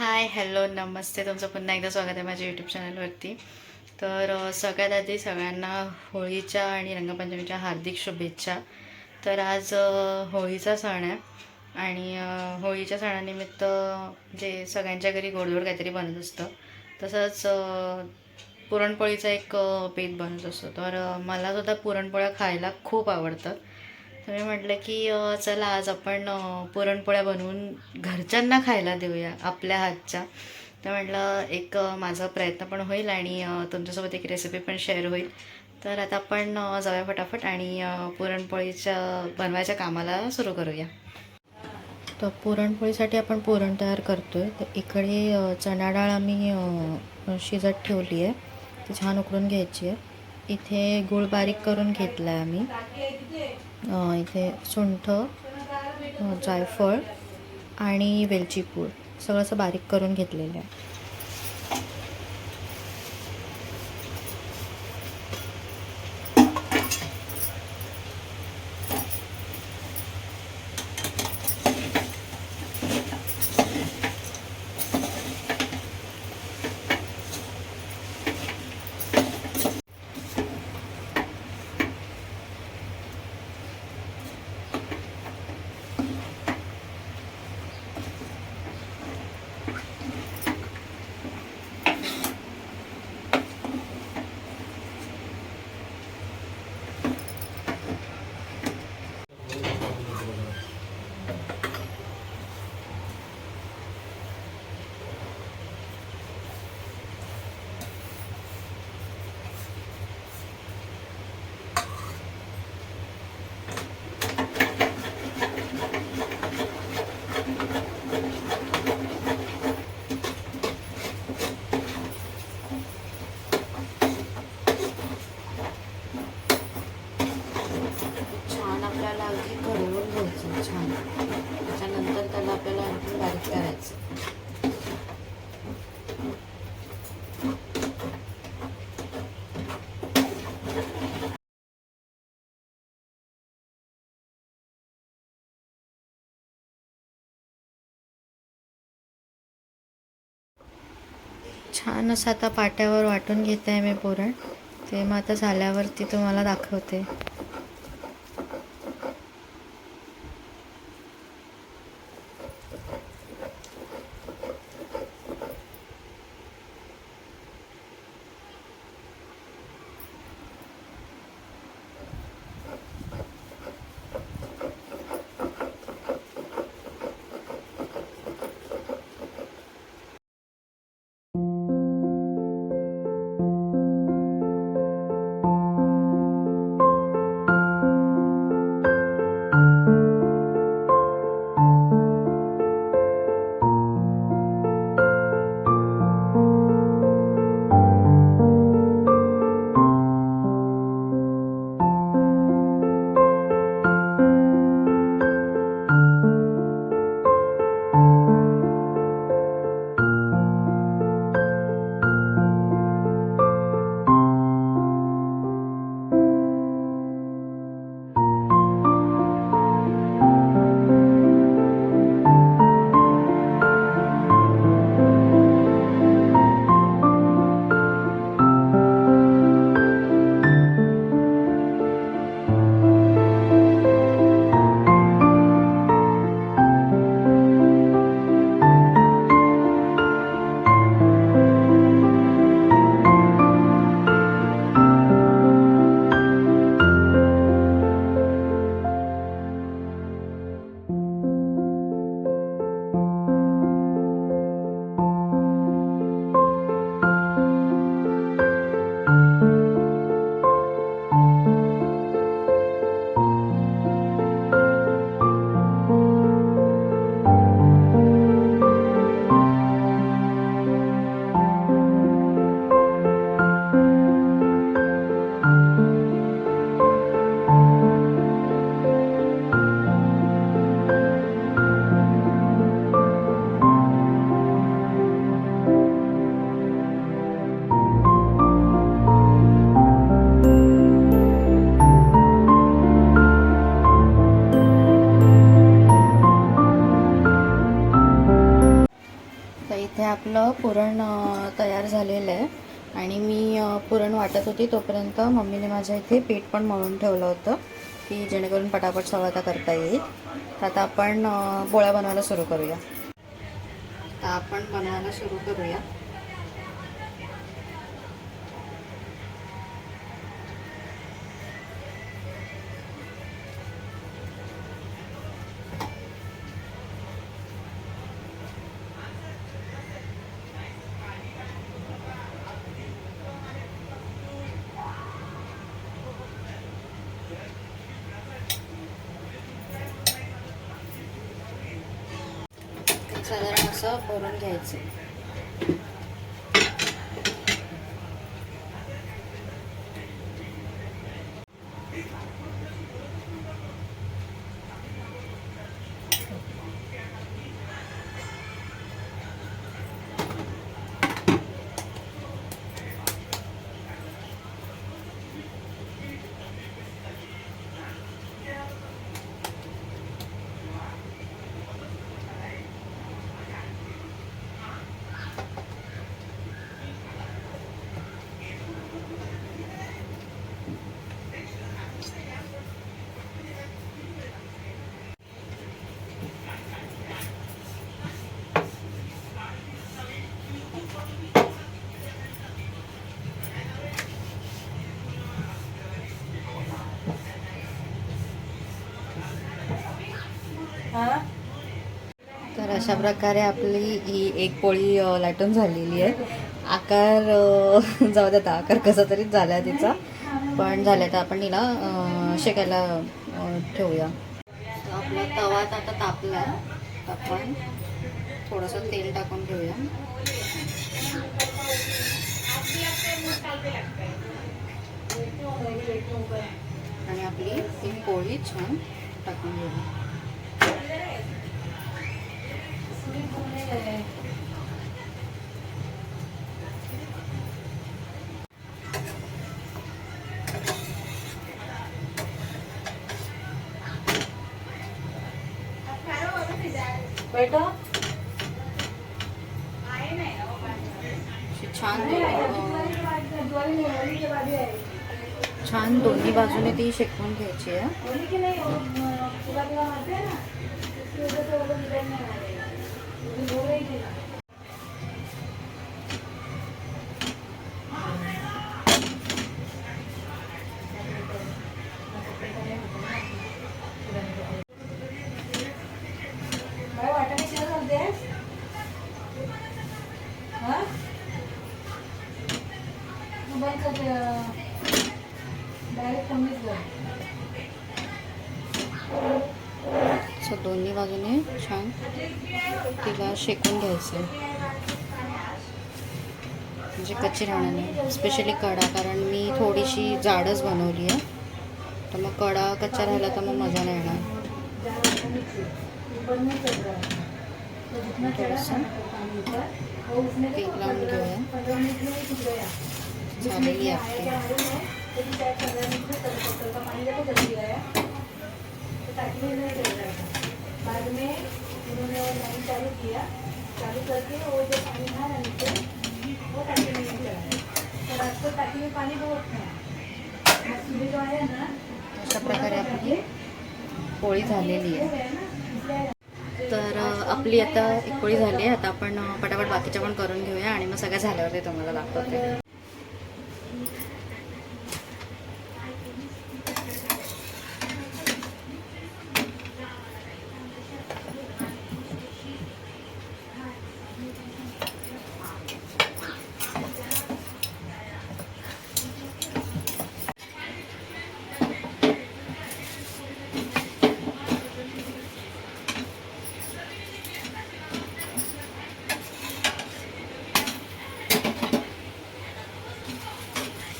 Hi hello नमस्ते. तुमचं पुन्हा एकदा स्वागत आहे माझ्या यूट्यूब चॅनलवरती तर सगळ्यात आधी सगळ्यांना होळीच्या आणि रंगपंचमीच्या हार्दिक शुभेच्छा. तर आज होळीचा सण आहे आणि होळीच्या सणानिमित्त जे सगळ्यांच्या घरी गोडधोड काहीतरी बनत असतं तसंच पुरणपोळीचा एक पेट बेत बनत असतो. तर मलासुद्धा मला सुद्धा पुरणपोळ्या खायला खूप आवडतं. तर मी म्हटलं की चला आज आपण पुरणपोळ्या बनवून घरच्यांना खायला देऊया आपल्या हातच्या. तर म्हटलं एक माझा प्रयत्न पण होईल आणि तुमच्यासोबत एक रेसिपी पण शेअर होईल. तर आता आपण जाऊया फटाफट आणि पुरणपोळीच्या बनवायच्या कामाला सुरू करूया. तर पुरणपोळीसाठी आपण पुरण तयार करतो आहे तर इकडे चणा डाळ आम्ही शिजत ठेवली आहे ती छान उकळून घ्यायची आहे इथे गूळ बारीक करून घेतला आहे आम्ही. इथे सुंठ जायफळ आणि वेलचीपूर सगळं असं बारीक करून घेतलेलं आहे छान आपल्याला अगदी कळवून घ्यायचं छान त्याच्यानंतर त्याला आपल्याला आणखी बारीक करायचं छान असं आता पाट्यावर वाटून घेत आहे मी पुरण. ते मग आता झाल्यावरती तुम्हाला दाखवते. हे आपलं पुरण तयार झालेलं आहे. आणि मी पुरण वाटत होती तोपर्यंत मम्मीने माझ्या इथे पीठ पण मळून ठेवलं होतं की जेणेकरून पटापट सगळं आता करता येईल. तर आता आपण पोळ्या बनवायला सुरू करूया. तर आपण बनवायला सुरू करूया. असं भरून घ्यायचं. तर अशा प्रकारे आपली ही एक पोळी लाटून झालेली आहे. आकार जाऊ द्या आकार कसा तरी झाला आहे तिचा. पण झालं तर आपण हिला शेकायला ठेवूया. आपला तवा आता तापला. आहे आपण थोडंसं तेल टाकून घेऊया. आणि आपली ही पोळी छान टाकून घेऊया. बेटा छान दोन्ही बाजूने ती शेकवून घ्यायची आहे. बाजूने छान तिला शेकून घ्यायचं म्हणजे कच्ची राहणार नाही. स्पेशली कडा कारण मी थोडीशी जाडच बनवली आहे. तर मग कडा कच्चा राहिला तर मग मजा नाही येणार. थोडंसं वाटाणे लावून घेऊया. झालेली आहे बाद में उन्होंने वो लाइन चालू किया। चालू करके वो जो पानी था ना नीचे वो टाकी में नहीं चला तो रात को टाकी में पानी बहुत था। आज जो है ना अशा प्रकारे आपली पोळी झालेली आहे. तर आपली आता एक पोळी झाली आहे. आता आपण पटापट बाकीच्या पण करून घेऊया आणि मग सगळ्या झाल्यावरती तुम्हाला दाखवते.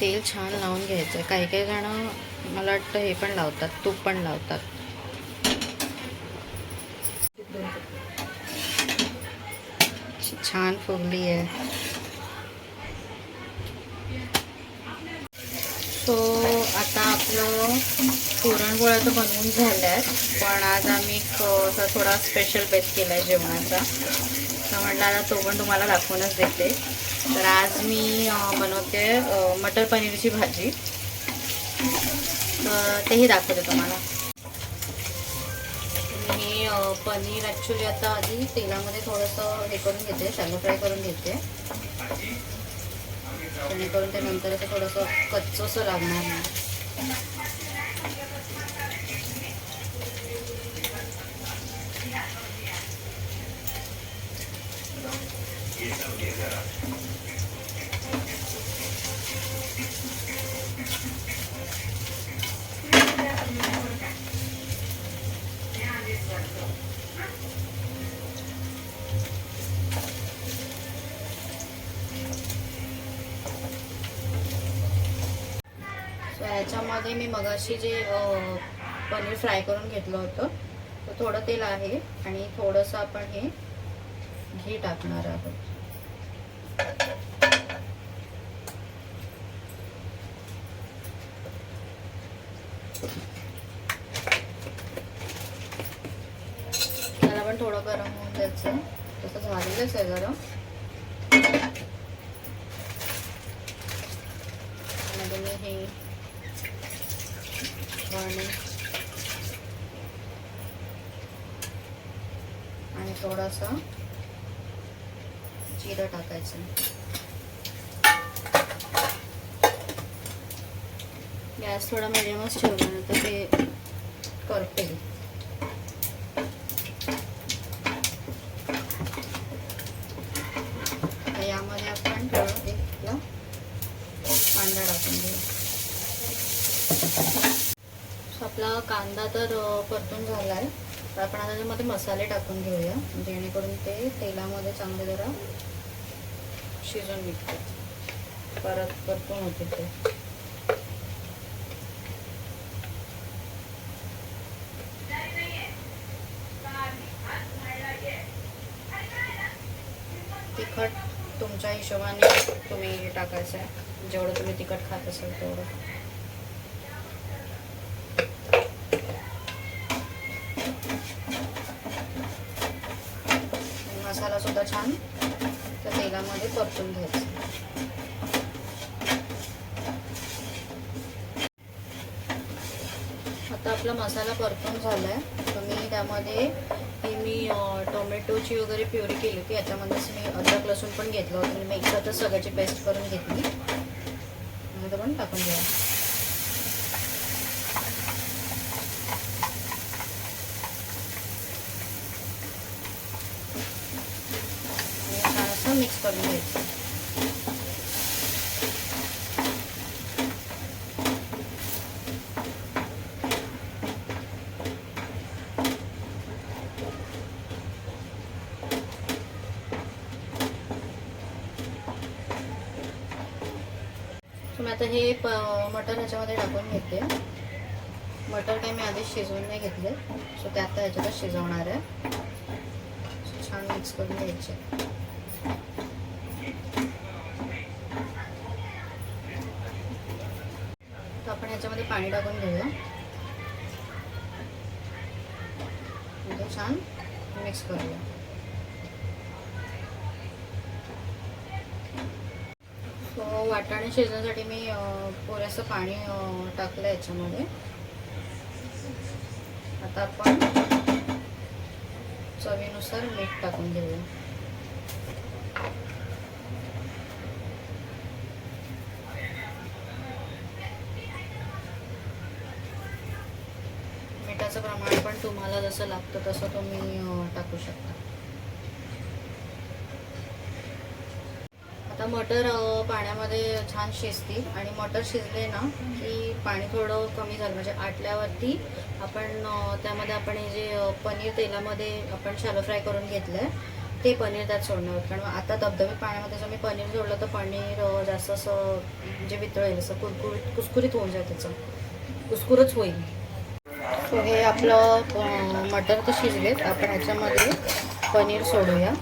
तेल छान लावून घ्यायचं आहे काही काही जणं मला वाटतं हे पण लावतात तूप पण लावतात. छान फुगली आहे. सो आता आपलं पुरणपोळ्या तर बनवून झाल्या. आहे पण आज आम्ही एक असा थोडा स्पेशल बेस केला आहे जेवणाचा. तर म्हटलं आता तो पण तुम्हाला दाखवूनच देते. तर आज मी बनवते मटर पनीरची भाजी. तर तेही दाखवते तुम्हाला. मी पनीर ॲक्च्युली आता आधी तेलामध्ये थोडंसं हे करून घेते शॅलो फ्राय करून घेते. जेणेकरून ते नंतर असं थोडंसं कच्चंसं लागणार नाही. Yeah. ह्याच्यामध्ये मी मगाशी जे पनीर फ्राय करून घेतलं होतं तर थोडं तेल आहे आणि थोडंसं आपण हे घी टाकणार आहोत. त्याला पण थोडं गरम होऊन द्यायचं. तसं झालेलंच आहे गरम. त्यामध्ये मी हे धणे आणि थोडासा जिरं टाकायचं. गॅस थोडा मिडियमच ठेवला ना तर ते करते तर यामध्ये आपण थोडं एक आपला कांदा टाकून घेऊ So, आपला कांदा परतून झाला आहे तर आपण आता त्यामध्ये मसाले टाकून घेऊया. जेणेकरून ते तेलामध्ये चांगले जरा शिजून निघतात परत परतून होते ते. तिखट तुमच्या हिशोबाने तुम्ही टाकायचं आहे. जेवढं तुम्ही तिखट खात असाल तेवढं आणि मसाला सुद्धा छान त्या वाटून घ्यायचं. आता आपला मसाला परतून झाला आहे तर मी त्यामध्ये ही मी टोमॅटोची वगैरे प्युरी केली होती. याच्यामध्येच मी अद्रक लसूण पण घेतलं होतं. मी एकसाथच सगळ्याची पेस्ट करून घेतली. पण टाकून घ्या आणि छान असं मिक्स करून घ्यायचं. मी आता हे प मटर ह्याच्यामध्ये टाकून घेते. मटर काही मी आधीच शिजवून नाही घेतले. सो ते आता ह्याच्यातच शिजवणार आहे. छान मिक्स करून घ्यायचे. याच्यामध्ये पाणी टाकून घेऊया. तो छान मिक्स करूया. सो वाटाणे शिजण्यासाठी मी पुरेसं पाणी टाकलं याच्यामध्ये. आता आपण चवीनुसार मीठ टाकून घेऊया मिठाचं प्रमाण पण तुम्हाला जसं लागतं तसं तुम्ही टाकू शकता. आता मटर पाण्यामध्ये छान शिजतील आणि मटर शिजले ना की पाणी थोडं कमी झालं. म्हणजे आटल्यावरती आपण त्यामध्ये आपण हे जे पनीर तेलामध्ये आपण शॅलो फ्राय करून घेतलं आहे ते पनीर त्यात सोडणार आहोत. कारण आता धबधबीत पाण्यामध्ये जर मी पनीर सोडलं तर पनीर जास्त असं म्हणजे वितळेल. असं कुरकुरीत कुसकुरीत होऊन जाईल त्याचं. कुसकुरच होईल. सो हे आपलं मटर तर शिजलेत. आपण ह्याच्यामध्ये पनीर सोडूया.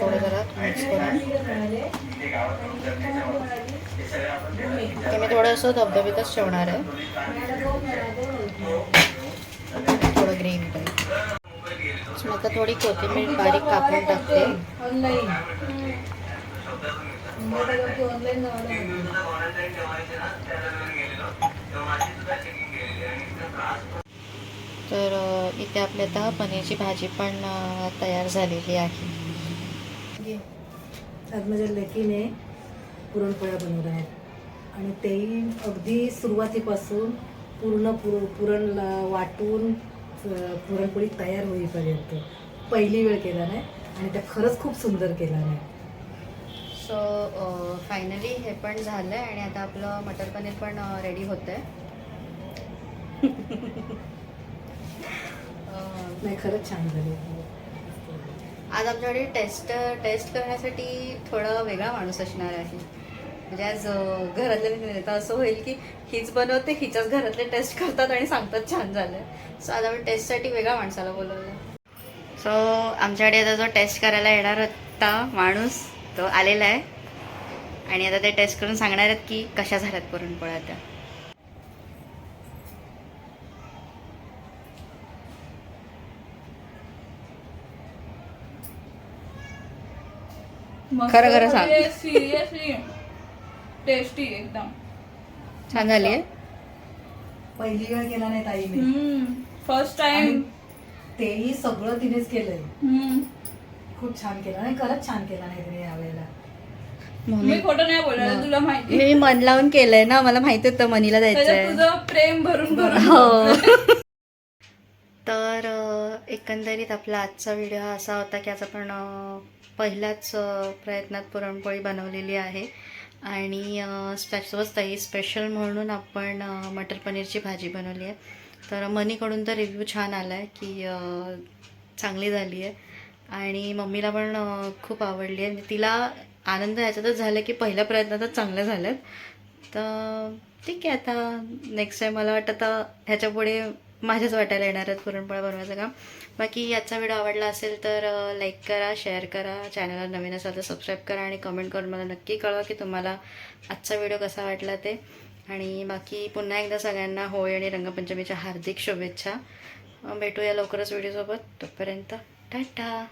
थोडं जरा मिक्स करून ते मी थोडंसं धबधबीतच ठेवणार आहे. ग्रीन टाईप मी आता थोडी कोथिंबीर बारीक कापून टाकते. तर इथे आपल्या आता पनीरची भाजी पण तयार झालेली आहे. आज माझ्या लेकीने पुरणपोळ्या बनवल्या आहेत. आणि तेही अगदी सुरुवातीपासून पूर्ण पुर पुरण वाटून पुरणपोळी तयार होईपर्यंत. पहिली वेळ केला नाही आणि त्या खरंच खूप सुंदर केला नाही. सो फायनली हे पण झालं आहे आणि आता आपलं मटर पनीर पण रेडी होतं आहे नाही खरंच छान झाली आज आमच्याकडे टेस्ट टेस्ट करण्यासाठी थोडा वेगळा माणूस असणार आहे. म्हणजे आज अं, घरातले तर असं होईल की हीच बनवते हिच्याच घरातले टेस्ट करतात आणि सांगतात छान झालं सो आज आम्ही टेस्टसाठी वेगळ्या माणसाला बोलवलं सो आमच्याकडे आता जो टेस्ट करायला येणार होता माणूस तो आलेला आहे. आणि आता ते टेस्ट करून सांगणार आहेत की कशा झाल्यात पुरणपोळ्या त्या खरं खरं सांग. सिरियसली टेस्टी एकदम. छान झाली आहे. पहिली वेळ केला नाही ताईने फर्स्ट टाइम तेही सगळं तिनेच केलंय. खूप छान केलं नाही खरंच छान केला नाही तिने यावेळेला. मी खोटं नाही बोलणार तुला माहिती मी मन लावून केलंय ना मला माहिती होतं मनीला त्याच्यात द्यायचंय. तुझं प्रेम भरून भरून हो तर अ, एकंदरीत आपला आजचा व्हिडिओ हा असा होता की आज आपण अ, पहिल्याच अ, प्रयत्नात पुरणपोळी बनवलेली आहे. आणि अ, ताई स्पेशल म्हणून आपण मटर पनीरची भाजी बनवली आहे. तर मनीकडून तर रिव्ह्यू छान आला आहे की चांगली झाली आहे. आणि मम्मीला पण खूप आवडली आहे. तिला आनंद ह्याच्यातच झाला की पहिल्या प्रयत्नातच चांगल्या झाल्यात. तर ठीक आहे आता नेक्स्ट टाईम मला वाटतं आता ह्याच्यापुढे माझ्याच वाटायला येणार आहेत पुरणपोळ्या बनवायचं काम. बाकी याचा व्हिडिओ आवडला असेल तर लाईक करा शेअर करा. चॅनलला नवीन असाल तर सबस्क्राईब करा आणि कमेंट करून मला नक्की कळवा की तुम्हाला आजचा व्हिडिओ कसा वाटला ते. आणि बाकी पुन्हा एकदा सगळ्यांना होळी आणि रंगपंचमीच्या हार्दिक शुभेच्छा. भेटूया लवकरच व्हिडिओसोबत तोपर्यंत टाटा!